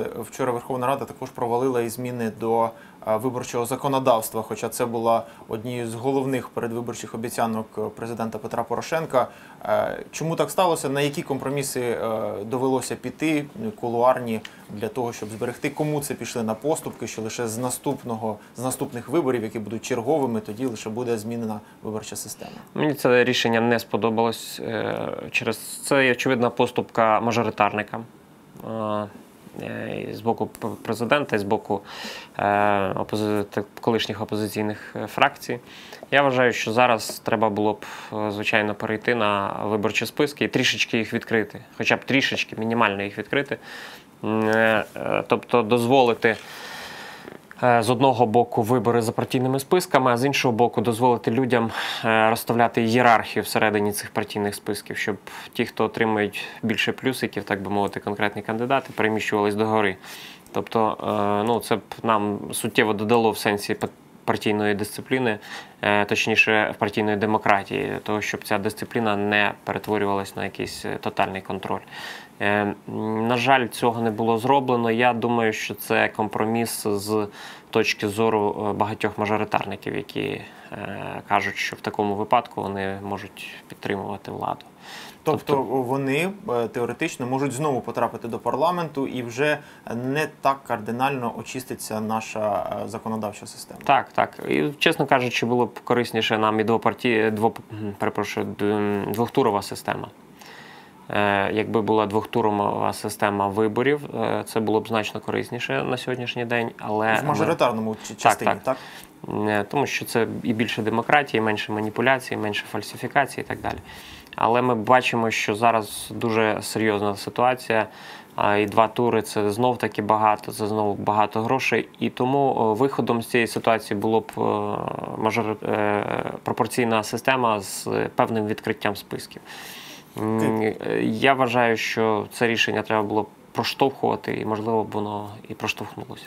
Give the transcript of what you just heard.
Вчора Верховна Рада також провалила і зміни до е, виборчого законодавства, хоча це була однією з головних передвиборчих обіцянок е, президента Петра Порошенка. Е, Чому так сталося? На які компроміси довелося піти е, кулуарні для того, щоб зберегти? Кому це пішли на поступки? Що лише з наступного з наступних виборів, які будуть черговими, тоді лише буде змінена виборча система. Мені це рішення не сподобалось. Через це очевидна поступка мажоритарникам з боку президента, і з боку е, колишніх опозиційних е, фракцій. Я вважаю, що зараз треба було б, е, звичайно, перейти на виборчі списки і трішечки їх відкрити, хоча б трішечки, мінімально їх відкрити. Е, е, Тобто дозволити е, з одного боку вибори за партійними списками, а з іншого боку, дозволити людям е, розставляти ієрархію всередині цих партійних списків, щоб ті, хто отримують більше плюсиків, так би мовити, конкретні кандидати, переміщувались догори. Тобто, е, ну, це б нам суттєво додало в сенсі па- партійної дисципліни, е, точніше, партійної демократії, того, щоб ця дисципліна не перетворювалась на якийсь е, тотальний контроль. Е, На жаль, цього не було зроблено. Я думаю, що це компроміс з точки зору е, багатьох мажоритарників, які е, кажуть, що в такому випадку вони можуть підтримувати владу. Тобто вони е, теоретично можуть знову потрапити до парламенту і вже не так кардинально очиститься наша законодавча система. Так, так. І чесно кажучи, було б корисніше нам і двопарті, двоп, перепрошую, двохтурова система. Е, Якби була двохтурова система виборів, е, це було б значно корисніше на сьогоднішній день. Але В мажоритарному частині, так. так? Е, тому що це і більше демократії, менше маніпуляцій, менше фальсифікацій і так далі. Але ми бачимо, що зараз дуже серйозна ситуація. І два тури це знов таки багато, це знову багато грошей. І тому виходом з цієї ситуації було б мажори... е, пропорційна система з певним відкриттям списків. Я вважаю, що це рішення треба було проштовхувати, і можливо б воно і проштовхнулося.